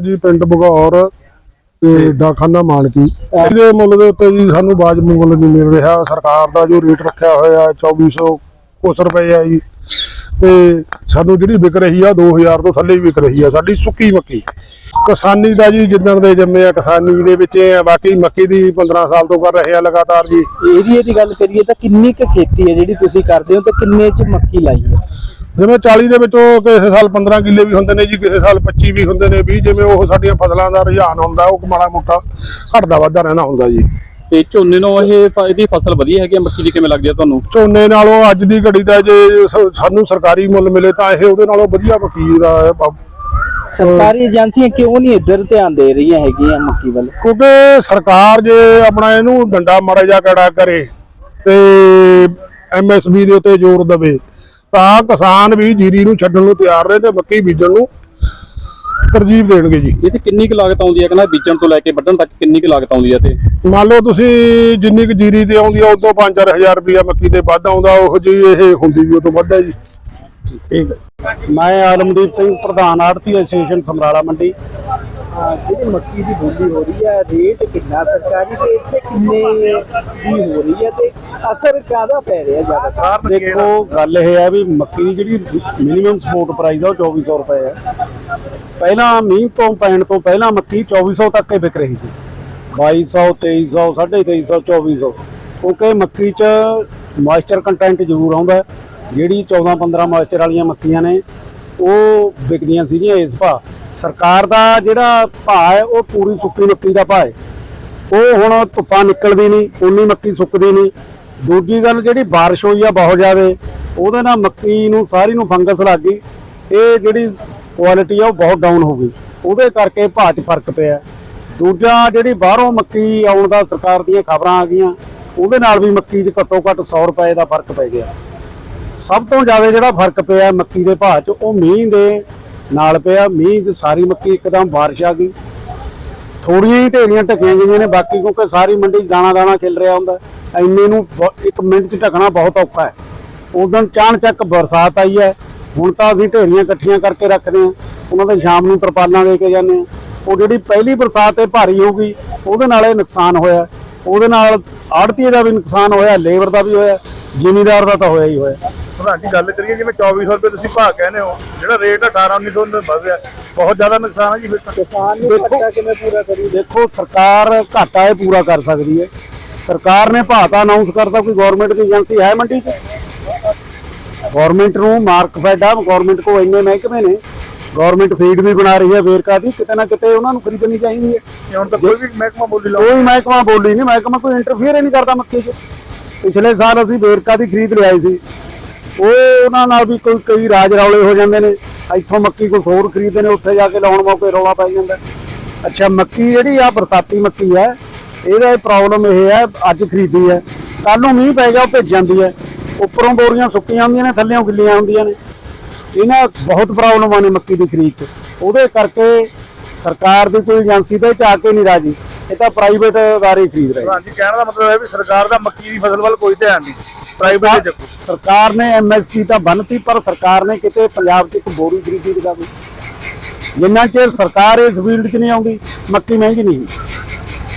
ਜੀ, ਪਿੰਡ ਬਗੌਰ ਤੇ ਡਾਕਖਾਨਾ ਮਾਨਕੀ ਇਹਦੇ ਮੁੱਲ ਦੇ ਉੱਤੇ ਜੀ ਸਾਨੂੰ ਬਾਜ ਮੁੱਲ ਨਹੀਂ ਮਿਲ ਰਿਹਾ। ਸਰਕਾਰ ਦਾ ਜੋ ਰੇਟ ਰੱਖਿਆ ਹੋਇਆ 2400 ਕੁਛ ਰੁਪਏ ਆ ਜੀ। ਤੇ ਸਾਨੂੰ ਜਿਹੜੀ ਵਿਕ ਰਹੀ ਆ 2000 ਤੋਂ ਥੱਲੇ ਹੀ ਵਿਕ ਰਹੀ ਆ, ਸਾਡੀ ਸੁੱਕੀ ਮੱਕੀ। ਕਿਸਾਨੀ ਦਾ ਜੀ ਜਿੱਦਣ ਦੇ ਜੰਮੇ ਆ, ਕਿਸਾਨੀ ਦੇ ਵਿੱਚ ਆ, ਬਾਕੀ ਮੱਕੀ ਦੀ 15 ਸਾਲ ਤੋਂ ਕਰ ਰਹੇ ਆ ਲਗਾਤਾਰ ਜੀ। ਏਰੀਏ ਦੀ ਗੱਲ ਕਰੀਏ ਤਾਂ ਕਿੰਨੀ ਕੁ ਖੇਤੀ ਹੈ ਜਿਹੜੀ ਤੁਸੀਂ ਕਰਦੇ ਹੋ ਤੇ ਕਿੰਨੇ ਚ ਮੱਕੀ ਲਾਈ ਹੈ? ਜਿਵੇਂ 40 ਦੇ ਵਿੱਚੋਂ ਕਿਸੇ ਸਾਲ 15 ਕਿੱਲੇ ਵੀ ਹੁੰਦੇ ਨੇ ਜੀ ਕਿਸੇ ਸਾਲ 25 ਵੀ ਹੁੰਦੇ ਨੇ 20 ਜਿਵੇਂ ਉਹ ਸਾਡੀਆਂ ਫਸਲਾਂ ਦਾ ਰੁਝਾਨ ਹੁੰਦਾ ਉਹ ਮਾੜਾ ਮੋਟਾ ਘਟਦਾ ਵੱਧਦਾ ਰਹਿਣਾ ਹੁੰਦਾ ਜੀ। ਤੇ ਝੋਨੇ ਨੂੰ ਇਹ ਇਹਦੀ ਫਸਲ ਵਧੀਆ ਹੈਗੀ ਮੱਕੀ ਦੀ ਕਿਵੇਂ ਲੱਗਦੀ ਆ ਤੁਹਾਨੂੰ? ਝੋਨੇ ਨਾਲੋਂ ਅੱਜ ਦੀ ਘੜੀ ਦਾ ਜੇ ਸਾਨੂੰ ਸਰਕਾਰੀ ਮੁੱਲ ਮਿਲੇ ਤਾਂ ਇਹ ਉਹਦੇ ਨਾਲੋਂ ਵਧੀਆ ਮੱਕੀ ਦਾ ਹੈ ਸਰਕਾਰੀ ਏਜੰਸੀਆਂ ਕਿਉਂ ਨਹੀਂ ਇੱਧਰ ਧਿਆਨ ਦੇ ਰਹੀਆਂ ਹੈਗੀਆਂ ਮੱਕੀ ਵੱਲ? ਕਿਉਂਕਿ ਸਰਕਾਰ ਜੇ ਆਪਣਾ ਇਹਨੂੰ ਡੰਡਾ ਮਾੜਾ ਜਿਹਾ ਕੜਾ ਕਰੇ ਤੇ ਐਮਐਸਪੀ ਦੇ ਉੱਤੇ ਜ਼ੋਰ ਦੇਵੇ ਤਾਂ ਕਿਸਾਨ ਵੀ ਜੀਰੀ ਨੂੰ ਛੱਡਣ ਨੂੰ ਤਿਆਰ ਰਹੇ ਤੇ ਮੱਕੀ ਬੀਜਣ ਨੂੰ ਤਰਜੀਹ ਦੇਣਗੇ ਜੀ। ਇਹ ਤੇ ਕਿੰਨੀ ਕੁ ਲਾਗਤ ਆਉਂਦੀ ਹੈ? ਕਹਿੰਦਾ ਬੀਜਣ ਤੋਂ ਲੈ ਕੇ ਵੱਢਣ ਤੱਕ ਕਿੰਨੀ ਕੁ ਲਾਗਤ ਆਉਂਦੀ ਹੈ ਤੇ? ਮੰਨ ਲਓ ਤੁਸੀਂ ਜਿੰਨੀ ਕੁ ਜੀਰੀ ਤੇ ਆਉਂਦੀ ਆ ਉਦੋਂ 5-4000 ਰੁਪਇਆ ਮੱਕੀ ਤੇ ਵੱਧ ਆਉਂਦਾ ਉਹ ਜੀ ਇਹ ਹੁੰਦੀ ਵੀ ਉਦੋਂ ਵੱਧ ਹੈ ਜੀ। ਠੀਕ ਮੈਂ ਆਲਮਦੀਪ ਸਿੰਘ ਪ੍ਰਧਾਨ ਆੜਤੀ ਐਸੋਸੀਏਸ਼ਨ ਸਮਰਾਲਾ ਮੰਡੀ। ਜਿਹੜੀ ਮੱਕੀ ਦੀ ਬੋਲੀ ਹੋ ਰਹੀ ਹੈ ਰੇਟ ਕਿੰਨਾ ਸਰਕਾਰੀ ਤੇ ਇੱਥੇ ਕਿੰਨੇ ਦੀ ਹੋ ਰਹੀ ਹੈ ਤੇ ਅਸਰ ਕਾਹਦਾ ਪੈ ਰਿਹਾ ਜ਼ਿਆਦਾ ਦੇਖੋ ਗੱਲ ਇਹ ਹੈ ਵੀ ਮੱਕੀ ਦੀ ਜਿਹੜੀ ਮਿਨੀਮਮ ਸਪੋਰਟ ਪ੍ਰਾਈਸ ਆ ਉਹ 2400 ਰੁਪਏ ਹੈ ਪਹਿਲਾਂ ਮੀਂਹ ਤੋਂ ਪੈਣ ਤੋਂ ਪਹਿਲਾਂ ਮੱਕੀ 2400 ਤੱਕ ਹੀ ਵਿਕ ਰਹੀ ਸੀ। 2200 2300 2350 2400 ਕਿਉਂਕਿ ਮੱਕੀ 'ਚ ਮੋਇਸਚਰ ਕੰਟੈਂਟ ਜ਼ਰੂਰ ਆਉਂਦਾ। ਜਿਹੜੀ 14 15 ਮੋਇਸਚਰ ਵਾਲੀਆਂ ਮੱਕੀਆਂ ਨੇ ਉਹ ਵਿਕਦੀਆਂ ਸੀਗੀਆਂ ਇਸ ਭਾਅ ਸਰਕਾਰ ਦਾ ਜਿਹੜਾ ਭਾਅ ਹੈ, ਉਹ ਪੂਰੀ ਸੁੱਕੀ ਮੱਕੀ ਦਾ ਭਾਅ ਹੈ। ਉਹ ਹੁਣ ਧੁੱਪਾਂ ਨਿਕਲਦੀ ਨਹੀਂ ਉਨੀ ਮੱਕੀ ਸੁੱਕਦੀ ਨਹੀਂ। ਦੂਜੀ ਗੱਲ ਜਿਹੜੀ ਬਾਰਿਸ਼ ਹੋਈ ਆ ਬਹੁਤ ਜ਼ਿਆਦਾ, ਉਹਦੇ ਨਾਲ ਮੱਕੀ ਨੂੰ, ਸਾਰੀ ਨੂੰ ਫੰਗਸ ਲੱਗ ਗਈ। ਇਹ ਜਿਹੜੀ ਕੁਆਲਿਟੀ ਆ, ਉਹ ਬਹੁਤ ਡਾਊਨ ਹੋ ਗਈ। ਉਹਦੇ ਕਰਕੇ ਭਾਅ 'ਚ ਫ਼ਰਕ ਪਿਆ। ਦੂਜਾ ਜਿਹੜੀ ਬਾਹਰੋਂ ਮੱਕੀ ਆਉਣ ਦਾ ਸਰਕਾਰ ਦੀਆਂ ਖਬਰਾਂ ਆ ਗਈਆਂ, ਉਹਦੇ ਨਾਲ ਵੀ ਮੱਕੀ 'ਚ ਘੱਟੋ ਘੱਟ 100 ਰੁਪਏ ਦਾ ਫ਼ਰਕ ਪੈ ਗਿਆ। ਸਭ ਤੋਂ ਜ਼ਿਆਦਾ ਜਿਹੜਾ ਫ਼ਰਕ ਪਿਆ ਮੱਕੀ ਦੇ ਭਾਅ 'ਚ, ਉਹ ਮੀਂਹ ਦੇ ਨਾਲ ਪਿਆ, ਮੀਂਹ 'ਚ ਸਾਰੀ ਮੱਕੀ ਇੱਕਦਮ ਬਾਰਿਸ਼ ਆ ਗਈ। ਥੋੜੀਆਂ ਹੀ ਢੇਰੀਆਂ ਢਕੀਆਂ ਗਈਆਂ ਨੇ, ਬਾਕੀ ਕਿਉਂਕਿ ਸਾਰੀ ਮੰਡੀ 'ਚ ਦਾਣਾ ਦਾਣਾ ਖਿਲ ਰਿਹਾ ਹੁੰਦਾ, ਇੰਨੇ ਨੂੰ ਬ- ਇੱਕ ਮਿੰਟ 'ਚ ਢਕਣਾ ਬਹੁਤ ਔਖਾ ਹੈ। ਉਦੋਂ ਚਾਣ ਚੱਕ ਬਰਸਾਤ ਆਈ ਹੈ, ਹੁਣ ਤਾਂ ਅਸੀਂ ਢੇਰੀਆਂ ਇਕੱਠੀਆਂ ਕਰਕੇ ਰੱਖਦੇ ਹਾਂ, ਉਹਨਾਂ ਦੇ ਸ਼ਾਮ ਨੂੰ ਤਰਪਾਲਾਂ ਦੇ ਕੇ ਜਾਂਦੇ ਹਾਂ। ਉਹ ਜਿਹੜੀ ਪਹਿਲੀ ਬਰਸਾਤ ਇਹ ਭਾਰੀ ਹੋਊਗੀ, ਉਹਦੇ ਨਾਲ ਇਹ ਨੁਕਸਾਨ ਹੋਇਆ। ਉਹਦੇ ਨਾਲ ਆੜਤੀਏ ਦਾ ਵੀ ਨੁਕਸਾਨ ਹੋਇਆ, ਲੇਬਰ ਦਾ ਵੀ ਹੋਇਆ, ਜ਼ਿਮੀਦਾਰ ਦਾ ਤਾਂ ਹੋਇਆ ਹੀ ਹੋਇਆ। ਪ੍ਰਧਾਨ ਜੀ ਗੱਲ ਕਰੀਏ ਜਿਵੇਂ 2400 ਰੁਪਏ ਤੁਸੀਂ ਭਾਅ ਕਹਿੰਦੇ ਹੋ ਜਿਹੜਾ ਰੇਟ 18 1900 ਦਾ ਵਧ ਗਿਆ ਬਹੁਤ ਜ਼ਿਆਦਾ ਨੁਕਸਾਨ ਹੈ ਜੀ ਫਿਰ ਤਾਂ। ਕਿਸਾਨ ਨੂੰ ਘਾਟਾ ਕਿਵੇਂ ਪੂਰਾ ਕਰੀ ਦੇਖੋ ਸਰਕਾਰ ਘਾਟਾ ਇਹ ਪੂਰਾ ਕਰ ਸਕਦੀ ਹੈ। ਸਰਕਾਰ ਨੇ ਭਾਅ ਤਾਂ ਅਨਾਉਂਸ ਕਰਤਾ ਕੋਈ ਗਵਰਨਮੈਂਟ ਦੀ ਏਜੰਸੀ ਹੈ ਮੰਡੀ 'ਚ? ਗਵਰਨਮੈਂਟ ਨੂੰ ਮਾਰਕ ਫੈਡ ਆ ਗਵਰਨਮੈਂਟ ਕੋ ਇੰਨੇ ਮਹਿਕਮੇ ਨੇ। ਗਵਰਨਮੈਂਟ ਫੀਡ ਵੀ ਬਣਾ ਰਹੀ ਹੈ ਵੇਰਕਾ ਦੀ ਕਿਤੇ ਨਾ ਕਿਤੇ ਉਹਨਾਂ ਨੂੰ ਖਰੀਦਣੀ ਚਾਹੀਦੀ ਹੈ। ਇਹ ਹੁਣ ਤਾਂ ਕੋਈ ਵੀ ਮਹਿਕਮਾ ਬੋਲੀ ਲਾਓ। ਕੋਈ ਮਹਿਕਮਾ ਬੋਲੀ ਨਹੀਂ ਮਹਿਕਮਾ ਕੋਈ ਇੰਟਰਫੀਅਰ ਹੀ ਨਹੀਂ ਕਰਦਾ ਮੱਕੀ 'ਚ। ਪਿਛਲੇ ਸਾਲ ਅਸੀਂ ਵੇਰਕਾ ਦੀ ਖਰੀਦ ਲਿਆਈ ਸੀ। ਉਹ ਉਹਨਾਂ ਨਾਲ ਵੀ ਕੋਈ ਕਈ ਰਾਜ ਰੌਲੇ ਹੋ ਜਾਂਦੇ ਨੇ। ਇੱਥੋਂ ਮੱਕੀ ਕੋਈ ਹੋਰ ਖਰੀਦਦੇ ਨੇ, ਉੱਥੇ ਜਾ ਕੇ ਲਾਉਣ ਮੌਕੇ ਰੌਲਾ ਪੈ ਜਾਂਦਾ। ਅੱਛਾ, ਮੱਕੀ ਜਿਹੜੀ ਆ, ਬਰਸਾਤੀ ਮੱਕੀ ਹੈ ਇਹਦਾ ਪ੍ਰੋਬਲਮ ਇਹ ਹੈ ਅੱਜ ਖਰੀਦੀ ਹੈ ਕੱਲ ਨੂੰ ਮੀਂਹ ਪੈ ਗਿਆ, ਉਹ ਭਿੱਜ ਜਾਂਦੀ ਹੈ ਉੱਪਰੋਂ ਬੋਰੀਆਂ ਸੁੱਕੀਆਂ ਹੁੰਦੀਆਂ ਨੇ, ਥੱਲੇੋਂ ਗਿੱਲੀਆਂ ਹੁੰਦੀਆਂ ਨੇ। ਇਹਨਾਂ ਬਹੁਤ ਪ੍ਰੋਬਲਮਾਂ ਨੇ ਮੱਕੀ ਦੀ ਖਰੀਦ 'ਚ। ਉਹਦੇ ਕਰਕੇ ਸਰਕਾਰ ਦੀ ਕੋਈ ਏਜੰਸੀ ਤੇ ਚ ਆ ਕੇ ਨਹੀਂ ਰਾਜੀ। ਇਹ ਤਾਂ ਪ੍ਰਾਈਵੇਟ ਅਦਾਰੇ ਖਰੀਦ ਰਹੇ। ਪ੍ਰਧਾਨ ਜੀ ਕਹਿਣ ਦਾ ਮਤਲਬ ਹੈ ਵੀ ਸਰਕਾਰ ਦਾ ਮੱਕੀ ਦੀ ਫਸਲ ਵੱਲ ਕੋਈ ਧਿਆਨ ਨਹੀਂ। ਪ੍ਰਾਈਵੇਟ ਦੇ ਚੱਕੂ। ਸਰਕਾਰ ਨੇ ਐਮਐਸਪੀ ਤਾਂ ਬੰਨਤੀ ਪਰ ਸਰਕਾਰ ਨੇ ਕਿਤੇ ਪੰਜਾਬ 'ਚ ਇੱਕ ਬੋਰੀ ਖਰੀਦੀ ਦਿਖਾਵੇ ਜਿੰਨਾ ਚਿਰ ਸਰਕਾਰ ਇਸ ਫੀਲਡ 'ਚ ਨਹੀਂ ਆਉਂਦੀ ਮੱਕੀ ਮਹਿੰਗੀ ਨਹੀਂ ਹੁੰਦੀ।